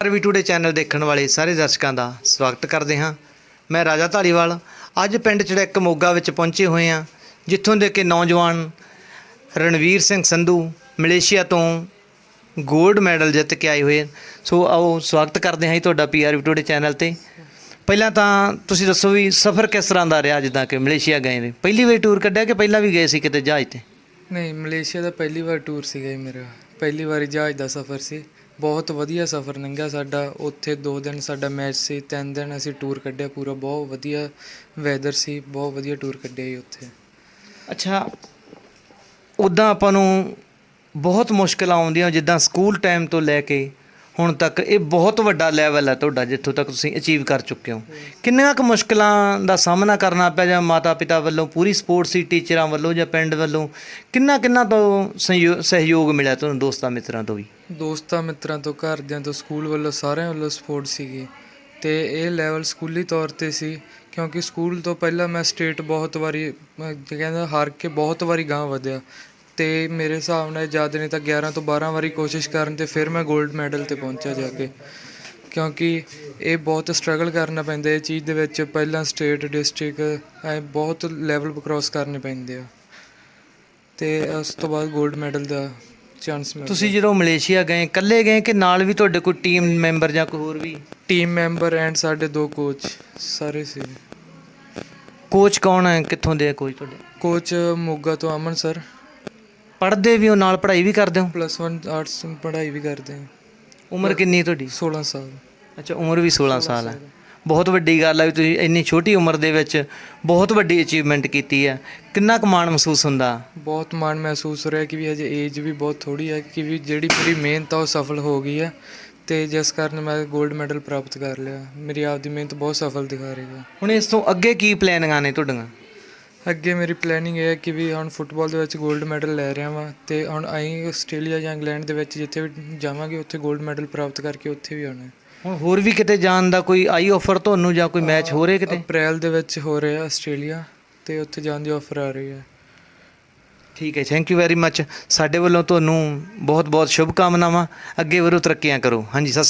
RV today channel ਦੇਖਣ ਵਾਲੇ ਸਾਰੇ ਦਰਸ਼ਕਾਂ ਦਾ ਸਵਾਗਤ ਕਰਦੇ ਹਾਂ। ਮੈਂ ਰਾਜਾ ਧਾਲੀਵਾਲ ਅੱਜ ਪਿੰਡ ਚੜੈਕ ਮੋਗਾ ਵਿੱਚ ਪਹੁੰਚੇ ਹੋਏ ਹਾਂ, ਜਿੱਥੋਂ ਦੇ ਕਿ ਨੌਜਵਾਨ ਰਣਵੀਰ ਸਿੰਘ ਸੰਧੂ ਮਲੇਸ਼ੀਆ ਤੋਂ 골ਡ ਮੈਡਲ ਜਿੱਤ ਕੇ ਆਏ ਹੋਏ। ਸੋ ਆਓ ਸਵਾਗਤ ਕਰਦੇ ਹਾਂ ਜੀ ਤੁਹਾਡਾ ਪੀਆਰਵੀ ਟੂਡੇ ਚੈਨਲ ਤੇ। ਪਹਿਲਾਂ ਤਾਂ ਤੁਸੀਂ ਦੱਸੋ ਵੀ ਸਫ਼ਰ ਕਿਸ ਤਰ੍ਹਾਂ ਦਾ ਰਿਹਾ ਜਿੱਦਾਂ ਕਿ ਮਲੇਸ਼ੀਆ ਗਏ ਨੇ? ਪਹਿਲੀ ਵਾਰ ਟੂਰ ਕੱਢਿਆ ਕਿ ਪਹਿਲਾਂ ਵੀ ਗਏ ਸੀ ਕਿਤੇ? ਜਹਾਜ਼ ਤੇ ਨਹੀਂ, ਮਲੇਸ਼ੀਆ ਦਾ ਪਹਿਲੀ ਵਾਰ ਟੂਰ ਸੀਗਾ ਜੀ ਮੇਰਾ। ਪਹਿਲੀ ਵਾਰੀ ਜਹਾਜ਼ ਦਾ ਸਫ਼ਰ ਸੀ। ਬਹੁਤ ਵਧੀਆ ਸਫ਼ਰ ਲੰਘਿਆ ਸਾਡਾ। ਉੱਥੇ ਦੋ ਦਿਨ ਸਾਡਾ ਮੈਚ ਸੀ, ਤਿੰਨ ਦਿਨ ਅਸੀਂ ਟੂਰ ਕੱਢਿਆ ਪੂਰਾ। ਬਹੁਤ ਵਧੀਆ ਵੈਦਰ ਸੀ, ਬਹੁਤ ਵਧੀਆ ਟੂਰ ਕੱਢਿਆ ਜੀ ਉੱਥੇ। ਅੱਛਾ ਉੱਦਾਂ ਆਪਾਂ ਨੂੰ ਬਹੁਤ ਮੁਸ਼ਕਲਾਂ ਆਉਂਦੀਆਂ ਜਿੱਦਾਂ ਸਕੂਲ ਟਾਈਮ ਤੋਂ ਲੈ ਕੇ ਹੁਣ ਤੱਕ ਇਹ ਬਹੁਤ ਵੱਡਾ ਲੈਵਲ ਹੈ ਤੁਹਾਡਾ, ਜਿੱਥੋਂ ਤੱਕ ਤੁਸੀਂ ਅਚੀਵ ਕਰ ਚੁੱਕੇ ਹੋ। ਕਿੰਨੀਆਂ ਕੁ ਮੁਸ਼ਕਲਾਂ ਦਾ ਸਾਹਮਣਾ ਕਰਨਾ ਪਿਆ ਜਾਂ ਮਾਤਾ ਪਿਤਾ ਵੱਲੋਂ, ਪੂਰੀ ਸਪੋਰਟ ਸੀ ਟੀਚਰਾਂ ਵੱਲੋਂ ਜਾਂ ਪਿੰਡ ਵੱਲੋਂ ਕਿੰਨਾ ਕਿੰਨਾ ਤੋਂ ਸੰਯੋ- ਸਹਿਯੋਗ ਮਿਲਿਆ ਤੁਹਾਨੂੰ ਦੋਸਤਾਂ ਮਿੱਤਰਾਂ ਤੋਂ ਵੀ? ਦੋਸਤਾਂ ਮਿੱਤਰਾਂ ਤੋਂ, ਘਰਦਿਆਂ ਤੋਂ, ਸਕੂਲ ਵੱਲੋਂ, ਸਾਰਿਆਂ ਵੱਲੋਂ ਸਪੋਰਟ ਸੀਗੀ। ਤੇ ਇਹ ਲੈਵਲ ਸਕੂਲੀ ਤੌਰ ਤੇ ਸੀ, ਕਿਉਂਕਿ ਸਕੂਲ ਤੋਂ ਪਹਿਲਾਂ ਮੈਂ ਸਟੇਟ ਬਹੁਤ ਵਾਰੀ ਕਹਿੰਦਾ ਹਾਰ ਕੇ ਬਹੁਤ ਵਾਰੀ ਗਾਂ ਵਧਿਆ। ਤੇ ਮੇਰੇ ਹਿਸਾਬ ਨਾਲ ਜ਼ਿਆਦਾ ਨਹੀਂ ਤਾਂ 11 ਤੋਂ 12 ਵਾਰੀ ਕੋਸ਼ਿਸ਼ ਕਰਨ ਤੇ ਫਿਰ ਮੈਂ 골ਡ ਮੈਡਲ ਤੇ ਪਹੁੰਚਿਆ ਜਾ ਕੇ। ਕਿਉਂਕਿ ਇਹ ਬਹੁਤ ਸਟਰਗਲ ਕਰਨਾ ਪੈਂਦਾ ਇਹ ਚੀਜ਼ ਦੇ ਵਿੱਚ ਪਹਿਲਾਂ ਸਟੇਟ ਡਿਸਟ੍ਰਿਕਟ ਐ ਬਹੁਤ ਲੈਵਲ ਕ੍ਰਾਸ ਕਰਨੇ ਪੈਂਦੇ ਆ। ਤੇ ਉਸ ਤੋਂ ਬਾਅਦ 골ਡ ਮੈਡਲ ਦਾ ਚਾਂਸ ਮਿਲਦਾ। ਤੁਸੀਂ ਜਦੋਂ ਮਲੇਸ਼ੀਆ ਗਏ ਇਕੱਲੇ ਗਏ ਕਿ ਨਾਲ ਵੀ ਤੁਹਾਡੇ ਕੋਈ ਟੀਮ ਮੈਂਬਰ ਜਾਂ ਕੋਈ ਹੋਰ ਵੀ? ਟੀਮ ਮੈਂਬਰ ਐਂਡ ਸਾਡੇ ਦੋ ਕੋਚ ਸਾਰੇ ਸੀ। ਕੋਚ ਕੌਣ ਹੈ? ਕਿੱਥੋਂ ਦੇ ਕੋਚ ਤੁਹਾਡੇ? ਕੋਚ ਮੋਗਾ ਤੋਂ ਅਮਨ ਸਰ ਪੜ੍ਹਦੇ ਵੀ ਹੋ ਨਾਲ ਪੜ੍ਹਾਈ ਵੀ ਕਰਦੇ ਹੋ? ਪਲੱਸ 1 ਆਰਟਸ ਪੜ੍ਹਾਈ ਵੀ ਕਰਦੇ ਹਾਂ। ਉਮਰ ਕਿੰਨੀ ਹੈ ਤੁਹਾਡੀ? 16 ਸਾਲ। ਅੱਛਾ ਉਮਰ ਵੀ 16 ਸਾਲ ਹੈ। ਬਹੁਤ ਵੱਡੀ ਗੱਲ ਹੈ ਵੀ ਤੁਸੀਂ ਇੰਨੀ ਛੋਟੀ ਉਮਰ ਦੇ ਵਿੱਚ ਬਹੁਤ ਵੱਡੀ ਅਚੀਵਮੈਂਟ ਕੀਤੀ ਹੈ। ਕਿੰਨਾ ਕੁ ਮਾਣ ਮਹਿਸੂਸ ਹੁੰਦਾ? ਬਹੁਤ ਮਾਣ ਮਹਿਸੂਸ ਹੋ ਰਿਹਾ ਕਿ ਵੀ ਹਜੇ ਏਜ ਵੀ ਬਹੁਤ ਥੋੜੀ ਹੈ ਕਿ ਵੀ ਜਿਹੜੀ ਮੇਰੀ ਮਿਹਨਤ ਆ ਉਹ ਸਫਲ ਹੋ ਗਈ ਹੈ ਤੇ ਜਿਸ ਕਾਰਨ ਮੈਂ 골ਡ ਮੈਡਲ ਪ੍ਰਾਪਤ ਕਰ ਲਿਆ। ਮੇਰੀ ਆਪਦੀ ਮਿਹਨਤ ਬਹੁਤ ਸਫਲ ਦਿਖਾ ਰਹੀ ਹੈ। ਹੁਣ ਇਸ ਤੋਂ ਅੱਗੇ ਕੀ ਪਲੈਨਿੰਗਾਂ ਨੇ ਤੁਹਾਡੀਆਂ? ਅੱਗੇ ਮੇਰੀ ਪਲੈਨਿੰਗ ਇਹ ਹੈ ਕਿ ਵੀ ਹੁਣ ਫੁੱਟਬਾਲ ਦੇ ਵਿੱਚ 골ਡ ਮੈਡਲ ਲੈ ਰਿਹਾ ਵਾਂ ਤੇ ਹੁਣ ਅਸੀਂ ਆਸਟ੍ਰੇਲੀਆ ਜਾਂ ਇੰਗਲੈਂਡ ਦੇ ਵਿੱਚ ਜਿੱਥੇ ਵੀ ਜਾਵਾਂਗੇ ਉੱਥੇ 골ਡ ਮੈਡਲ ਪ੍ਰਾਪਤ ਕਰਕੇ ਉੱਥੇ ਵੀ ਆਉਣਾ ਹੁਣ ਹੋਰ ਵੀ ਕਿਤੇ ਜਾਣ ਦਾ ਕੋਈ ਆਈ ਆਫਰ ਤੁਹਾਨੂੰ ਜਾਂ ਕੋਈ ਮੈਚ ਹੋ ਰਿਹਾ ਕਿਤੇ? ਅਪ੍ਰੈਲ ਦੇ ਵਿੱਚ ਹੋ ਰਿਹਾ ਆਸਟ੍ਰੇਲੀਆ ਤੇ ਉੱਥੇ ਜਾਣ ਦੀ ਆਫਰ ਆ ਰਹੀ ਹੈ। ਠੀਕ ਹੈ ਥੈਂਕ ਯੂ ਵੈਰੀ ਮੱਚ ਸਾਡੇ ਵੱਲੋਂ ਤੁਹਾਨੂੰ ਬਹੁਤ ਬਹੁਤ ਸ਼ੁਭ ਕਾਮਨਾਵਾਂ ਅੱਗੇ ਵਧੋ ਤਰੱਕੀਆਂ ਕਰੋ। ਹਾਂਜੀ ਸਤਿ